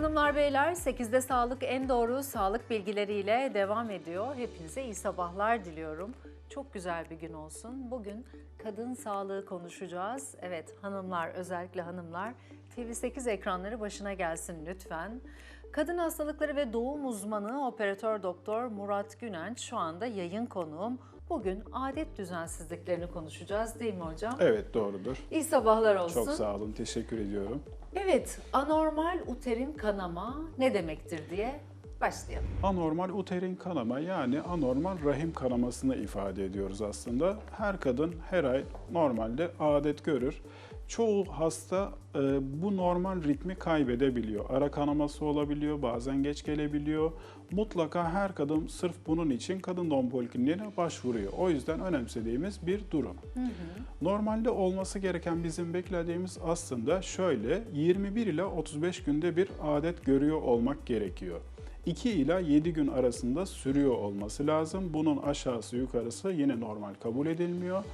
Hanımlar beyler 8'de sağlık en doğru sağlık bilgileriyle devam ediyor. Hepinize iyi sabahlar diliyorum. Çok güzel bir gün olsun. Bugün kadın sağlığı konuşacağız. Evet hanımlar özellikle hanımlar TV8 ekranları başına gelsin lütfen. Kadın hastalıkları ve doğum uzmanı operatör doktor Murat Günenç şu anda yayın konuğum. Bugün adet düzensizliklerini konuşacağız değil mi hocam? Evet doğrudur. İyi sabahlar olsun. Çok sağ olun. Teşekkür ediyorum. Evet, anormal uterin kanama ne demektir diye başlayalım. Anormal uterin kanama yani anormal rahim kanamasını ifade ediyoruz aslında. Her kadın her ay normalde adet görür. Çoğu hasta e, bu normal ritmi kaybedebiliyor. Ara kanaması olabiliyor, bazen geç gelebiliyor. Mutlaka her kadın sırf bunun için kadın doğum polikliniğine başvuruyor. O yüzden önemsediğimiz bir durum. Normalde olması gereken bizim beklediğimiz aslında şöyle 21 ile 35 günde bir adet görüyor olmak gerekiyor. 2 ila 7 gün arasında sürüyor olması lazım. Bunun aşağısı yukarısı yine normal kabul edilmiyor.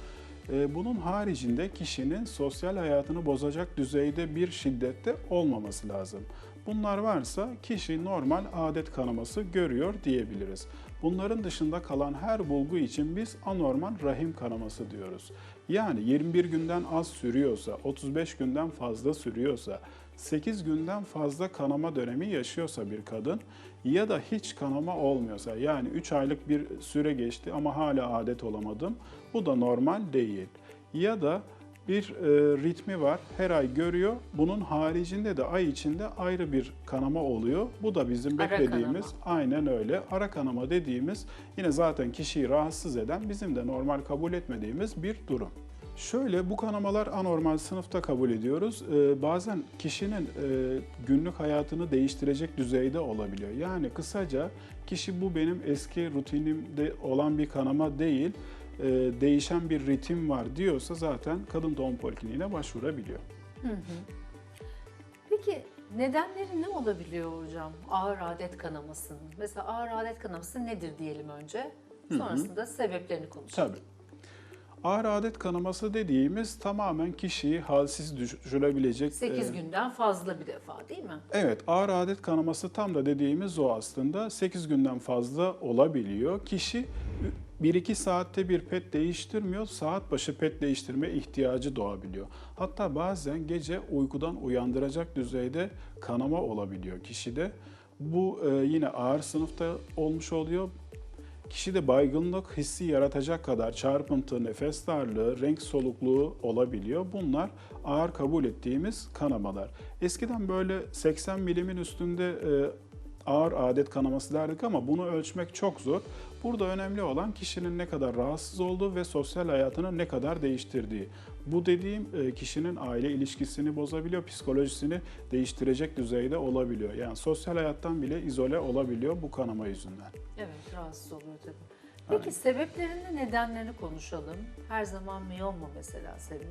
Ee, Bunun haricinde kişinin sosyal hayatını bozacak düzeyde bir şiddette olmaması lazım. Bunlar varsa kişi normal adet kanaması görüyor diyebiliriz. Bunların dışında kalan her bulgu için biz anormal rahim kanaması diyoruz. Yani 21 günden az sürüyorsa, 35 günden fazla sürüyorsa, 8 günden fazla kanama dönemi yaşıyorsa bir kadın ya da hiç kanama olmuyorsa yani 3 aylık bir süre geçti ama hala adet olamadım bu da normal değil. Ya da bir e, ritmi var her ay görüyor bunun haricinde de ay içinde ayrı bir kanama oluyor. Bu da bizim Ara beklediğimiz aynen öyle ara kanama dediğimiz yine zaten kişiyi rahatsız eden bizim de normal kabul etmediğimiz bir durum. Şöyle bu kanamalar anormal sınıfta kabul ediyoruz. Ee, bazen kişinin e, günlük hayatını değiştirecek düzeyde olabiliyor. Yani kısaca kişi bu benim eski rutinimde olan bir kanama değil, e, değişen bir ritim var diyorsa zaten kadın doğum polikliniğine başvurabiliyor. Peki nedenleri ne olabiliyor hocam ağır adet kanamasının? Mesela ağır adet kanaması nedir diyelim önce. Sonrasında sebeplerini konuşalım. Tabii. Ağır adet kanaması dediğimiz tamamen kişiyi halsiz düşürebilecek 8 e, günden fazla bir defa değil mi? Evet, ağır adet kanaması tam da dediğimiz o aslında. 8 günden fazla olabiliyor. Kişi 1-2 saatte bir pet değiştirmiyor, saat başı pet değiştirme ihtiyacı doğabiliyor. Hatta bazen gece uykudan uyandıracak düzeyde kanama olabiliyor kişide. Bu e, yine ağır sınıfta olmuş oluyor. Kişide baygınlık hissi yaratacak kadar çarpıntı, nefes darlığı, renk solukluğu olabiliyor. Bunlar ağır kabul ettiğimiz kanamalar. Eskiden böyle 80 milimin üstünde e, ağır adet kanaması derdik ama bunu ölçmek çok zor. Burada önemli olan kişinin ne kadar rahatsız olduğu ve sosyal hayatını ne kadar değiştirdiği. Bu dediğim e, kişinin aile ilişkisini bozabiliyor, psikolojisini değiştirecek düzeyde olabiliyor. Yani sosyal hayattan bile izole olabiliyor bu kanama yüzünden. Evet rahatsız oluyor tabii. Peki sebeplerini, nedenlerini konuşalım. Her zaman miyom mu mesela sebebi?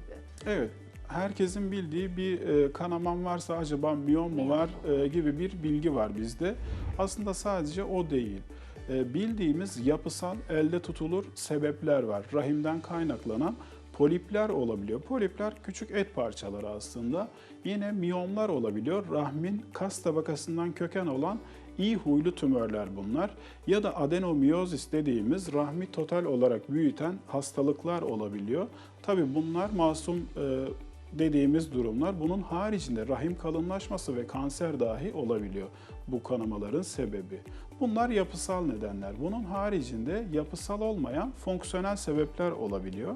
Evet, herkesin bildiği bir e, kanaman varsa acaba miyom mu var e, gibi bir bilgi var bizde. Aslında sadece o değil. E, bildiğimiz yapısal elde tutulur sebepler var. Rahimden kaynaklanan polipler olabiliyor. Polipler küçük et parçaları aslında. Yine miyomlar olabiliyor. Rahmin kas tabakasından köken olan iyi huylu tümörler bunlar. Ya da adenomiyozis dediğimiz rahmi total olarak büyüten hastalıklar olabiliyor. Tabii bunlar masum e, dediğimiz durumlar. Bunun haricinde rahim kalınlaşması ve kanser dahi olabiliyor bu kanamaların sebebi. Bunlar yapısal nedenler. Bunun haricinde yapısal olmayan fonksiyonel sebepler olabiliyor.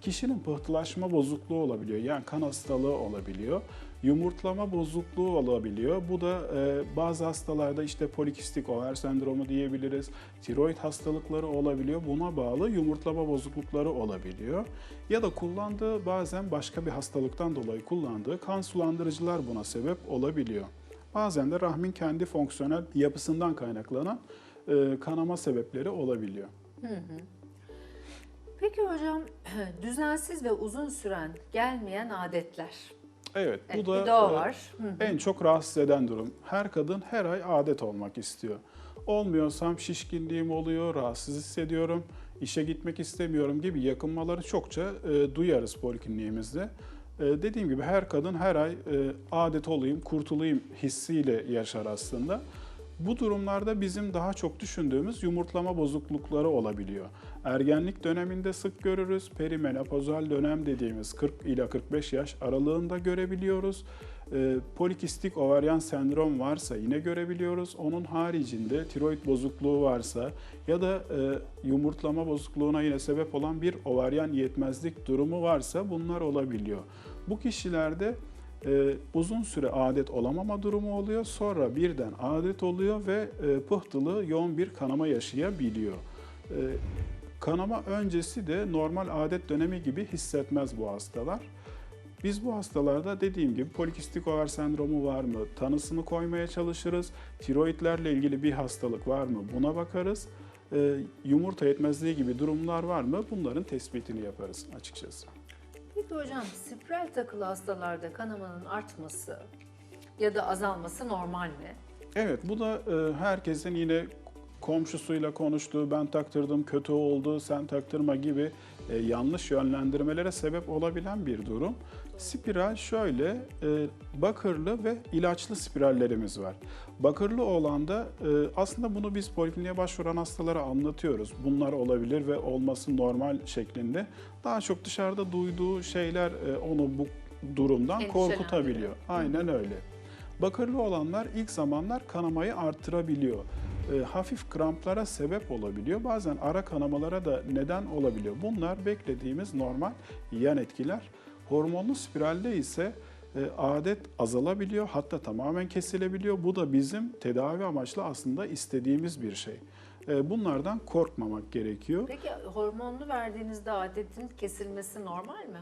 Kişinin pıhtılaşma bozukluğu olabiliyor. Yani kan hastalığı olabiliyor. Yumurtlama bozukluğu olabiliyor. Bu da e, bazı hastalarda işte polikistik over sendromu diyebiliriz. Tiroid hastalıkları olabiliyor. Buna bağlı yumurtlama bozuklukları olabiliyor. Ya da kullandığı bazen başka bir hastalıktan dolayı kullandığı kan sulandırıcılar buna sebep olabiliyor. Bazen de rahmin kendi fonksiyonel yapısından kaynaklanan e, kanama sebepleri olabiliyor. Peki hocam düzensiz ve uzun süren gelmeyen adetler. Evet, Evet, bu da de o e, var. En çok rahatsız eden durum. Her kadın her ay adet olmak istiyor. Olmuyorsam şişkinliğim oluyor, rahatsız hissediyorum, işe gitmek istemiyorum gibi yakınmaları çokça e, duyarız polikliniğimizde. E, dediğim gibi her kadın her ay e, adet olayım, kurtulayım hissiyle yaşar aslında. Bu durumlarda bizim daha çok düşündüğümüz yumurtlama bozuklukları olabiliyor. Ergenlik döneminde sık görürüz. Perimenopozal dönem dediğimiz 40 ila 45 yaş aralığında görebiliyoruz. E, polikistik ovaryen sendrom varsa yine görebiliyoruz. Onun haricinde tiroid bozukluğu varsa ya da e, yumurtlama bozukluğuna yine sebep olan bir ovaryen yetmezlik durumu varsa bunlar olabiliyor. Bu kişilerde e, uzun süre adet olamama durumu oluyor. Sonra birden adet oluyor ve e, pıhtılı yoğun bir kanama yaşayabiliyor. E, kanama öncesi de normal adet dönemi gibi hissetmez bu hastalar. Biz bu hastalarda dediğim gibi polikistik over sendromu var mı? Tanısını koymaya çalışırız. Tiroidlerle ilgili bir hastalık var mı? Buna bakarız. E, yumurta yetmezliği gibi durumlar var mı? Bunların tespitini yaparız açıkçası. Peki hocam spiral takılı hastalarda kanamanın artması ya da azalması normal mi? Evet, bu da e, herkesin yine komşusuyla konuştuğu, ben taktırdım, kötü oldu, sen taktırma gibi e, yanlış yönlendirmelere sebep olabilen bir durum. Spiral şöyle, e, bakırlı ve ilaçlı spirallerimiz var. Bakırlı olan da e, aslında bunu biz polikliniğe başvuran hastalara anlatıyoruz. Bunlar olabilir ve olması normal şeklinde. Daha çok dışarıda duyduğu şeyler e, onu bu durumdan korkutabiliyor. Aynen öyle. Bakırlı olanlar ilk zamanlar kanamayı arttırabiliyor. E, hafif kramplara sebep olabiliyor. Bazen ara kanamalara da neden olabiliyor. Bunlar beklediğimiz normal yan etkiler. Hormonlu spiralde ise e, adet azalabiliyor hatta tamamen kesilebiliyor. Bu da bizim tedavi amaçlı aslında istediğimiz bir şey. E, bunlardan korkmamak gerekiyor. Peki hormonlu verdiğinizde adetin kesilmesi normal mi?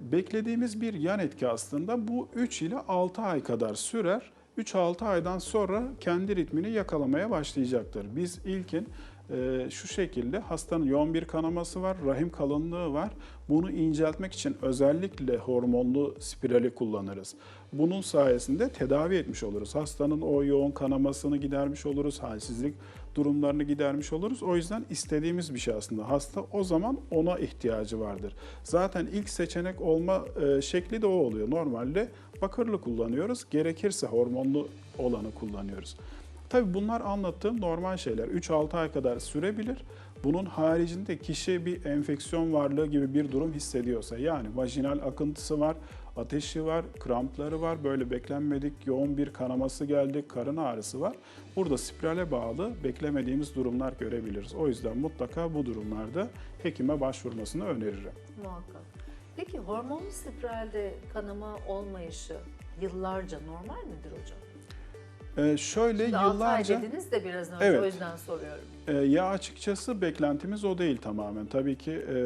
Beklediğimiz bir yan etki aslında bu 3 ile 6 ay kadar sürer. 3-6 aydan sonra kendi ritmini yakalamaya başlayacaktır. Biz ilkin e, şu şekilde hastanın yoğun bir kanaması var, rahim kalınlığı var. Bunu inceltmek için özellikle hormonlu spirali kullanırız. Bunun sayesinde tedavi etmiş oluruz. Hastanın o yoğun kanamasını gidermiş oluruz, halsizlik durumlarını gidermiş oluruz. O yüzden istediğimiz bir şey aslında. Hasta o zaman ona ihtiyacı vardır. Zaten ilk seçenek olma e, şekli de o oluyor. Normalde bakırlı kullanıyoruz. Gerekirse hormonlu olanı kullanıyoruz. Tabii bunlar anlattığım normal şeyler. 3-6 ay kadar sürebilir. Bunun haricinde kişi bir enfeksiyon varlığı gibi bir durum hissediyorsa yani vajinal akıntısı var, ateşi var, krampları var, böyle beklenmedik yoğun bir kanaması geldi, karın ağrısı var. Burada spirale bağlı beklemediğimiz durumlar görebiliriz. O yüzden mutlaka bu durumlarda hekime başvurmasını öneririm. Muhakkak. Peki hormonlu spiralde kanama olmayışı yıllarca normal midir hocam? Ee, şöyle Şimdi yıllarca... dediniz de biraz önce Evet. o yüzden soruyorum. Ee, ya açıkçası beklentimiz o değil tamamen. Tabii ki e,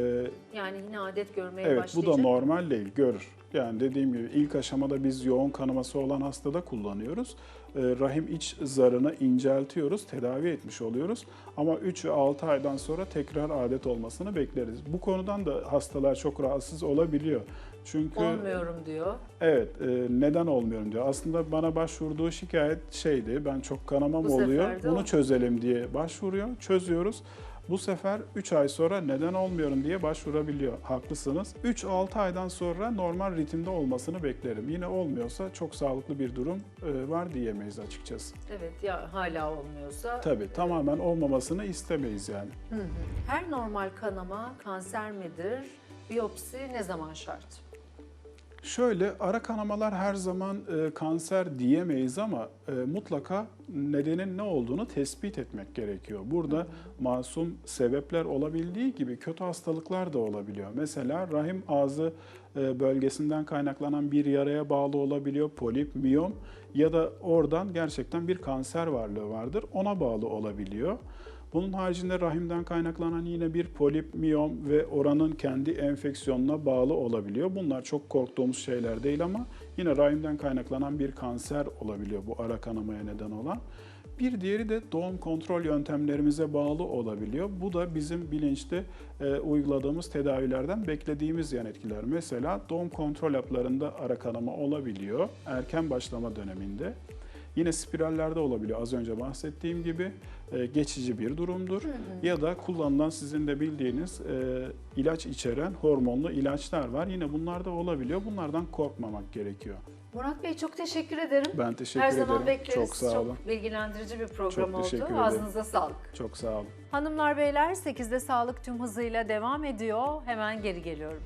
Yani yine adet görmeye evet bu başlayacak. da normal değil, görür. Yani dediğim gibi ilk aşamada biz yoğun kanaması olan hastada kullanıyoruz. Ee, rahim iç zarını inceltiyoruz, tedavi etmiş oluyoruz. Ama 3 ve 6 aydan sonra tekrar adet olmasını bekleriz. Bu konudan da hastalar çok rahatsız olabiliyor. Çünkü Olmuyorum diyor. Evet, e, neden olmuyorum diyor. Aslında bana başvurduğu şikayet şeydi, ben çok kanamam Bu oluyor, bunu çözelim diye başvuruyor, çözüyoruz. Bu sefer 3 ay sonra neden olmuyorum diye başvurabiliyor. Haklısınız. 3-6 aydan sonra normal ritimde olmasını beklerim. Yine olmuyorsa çok sağlıklı bir durum e, var diyemeyiz açıkçası. Evet ya hala olmuyorsa. Tabii tamamen olmamasını istemeyiz yani. Hı hı. Her normal kanama kanser midir? Biyopsi ne zaman şart? Şöyle ara kanamalar her zaman e, kanser diyemeyiz ama e, mutlaka nedenin ne olduğunu tespit etmek gerekiyor. Burada masum sebepler olabildiği gibi kötü hastalıklar da olabiliyor. Mesela rahim ağzı e, bölgesinden kaynaklanan bir yaraya bağlı olabiliyor. Polip, miyom ya da oradan gerçekten bir kanser varlığı vardır. Ona bağlı olabiliyor. Bunun haricinde rahimden kaynaklanan yine bir polip, miyom ve oranın kendi enfeksiyonuna bağlı olabiliyor. Bunlar çok korktuğumuz şeyler değil ama yine rahimden kaynaklanan bir kanser olabiliyor bu ara kanamaya neden olan. Bir diğeri de doğum kontrol yöntemlerimize bağlı olabiliyor. Bu da bizim bilinçli e, uyguladığımız tedavilerden beklediğimiz yan etkiler. Mesela doğum kontrol haplarında ara kanama olabiliyor erken başlama döneminde. Yine spirallerde olabiliyor az önce bahsettiğim gibi geçici bir durumdur. Ya da kullanılan sizin de bildiğiniz e, ilaç içeren hormonlu ilaçlar var. Yine bunlar da olabiliyor. Bunlardan korkmamak gerekiyor. Murat Bey çok teşekkür ederim. Ben teşekkür Her ederim. zaman bekleriz. Çok sağ olun. bilgilendirici bir program Çok oldu. Ağzınıza sağlık. Çok sağ olun. Hanımlar beyler 8'de sağlık tüm hızıyla devam ediyor. Hemen geri geliyorum.